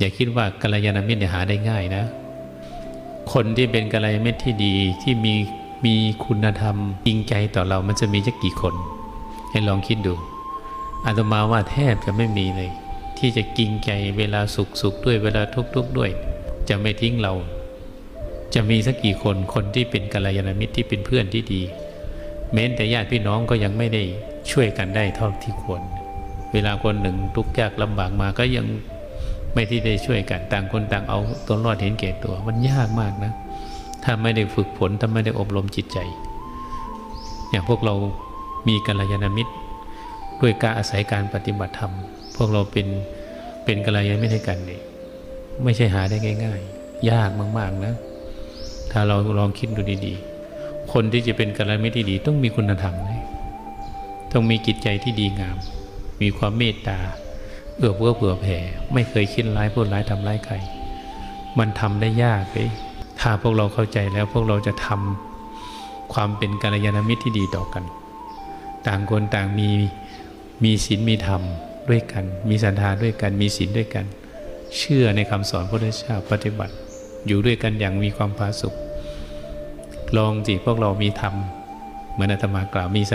อย่าคิดว่ากัลยาณมิตรหาได้ง่ายนะ คนที่เป็นกัลยาณมิตรที่ดีที่มีมีคุณธรรมจริงใจต่อเรามันจะมีจะกกี่คน ให้ลองคิดดูอาตมาว่าแทบจะไม่มีเลย ที่จะจริงใจเวลาสุขสุขด้วยเวลาทุกข์ทุกข์ด้วย จะไม่ทิ้งเรา จะมีสักกี่คนคนที่เป็นกัลยาณมิตรที่เป็นเพื่อนที่ดี แม้แต่ญาติพี่น้องก็ยังไม่ได้ช่วยกันได้เท่าที่ควร เวลาคนหนึ่งทุกข์ยากลำบากมาก็ยัง ไม่ที่ได้ช่วยกันต่างคนต่างเอาตัวรอดเห็นแก่ตัว มันยากมากนะ ถ้าไม่ได้ฝึกฝนถ้าไม่ได้อบรมจิตใจ อย่างพวกเรามีกัลยาณมิตร ด้วยการอาศัยการปฏิบัติธรรม พวกเราเป็นเป็นกัลยาณมิตรให้กันเนี่ยไม่ใช่หาได้ง่าย ๆ ยากมากๆนะ ถ้าเราลองคิดดูดีๆ คนที่จะเป็นกัลยาณมิตรที่ดี ต้องมีคุณธรรมนะต้องมีจิตใจที่ดีงาม มีความเมตตา เอื้อเฟื้อเผื่อแผ่ ไม่เคยคิดร้ายพูดร้ายทำร้ายใคร มันทำได้ยากเลยถ้าพวกเราเข้าใจแล้วพวกเราจะทำความเป็นกัลยาณมิตรที่ดีต่อกัน ต่างคนต่างมีมีศีลมีธรรมด้วยกัน มีศรัทธาด้วยกัน มีศีลด้วยกัน เชื่อในคำสอนพระพุทธเจ้าปฏิบัติ อยู่ด้วยกันอย่างมีความผาสุกลองสิพวกเรามีธรรมเหมือนอาตมากล่าวมีศรัท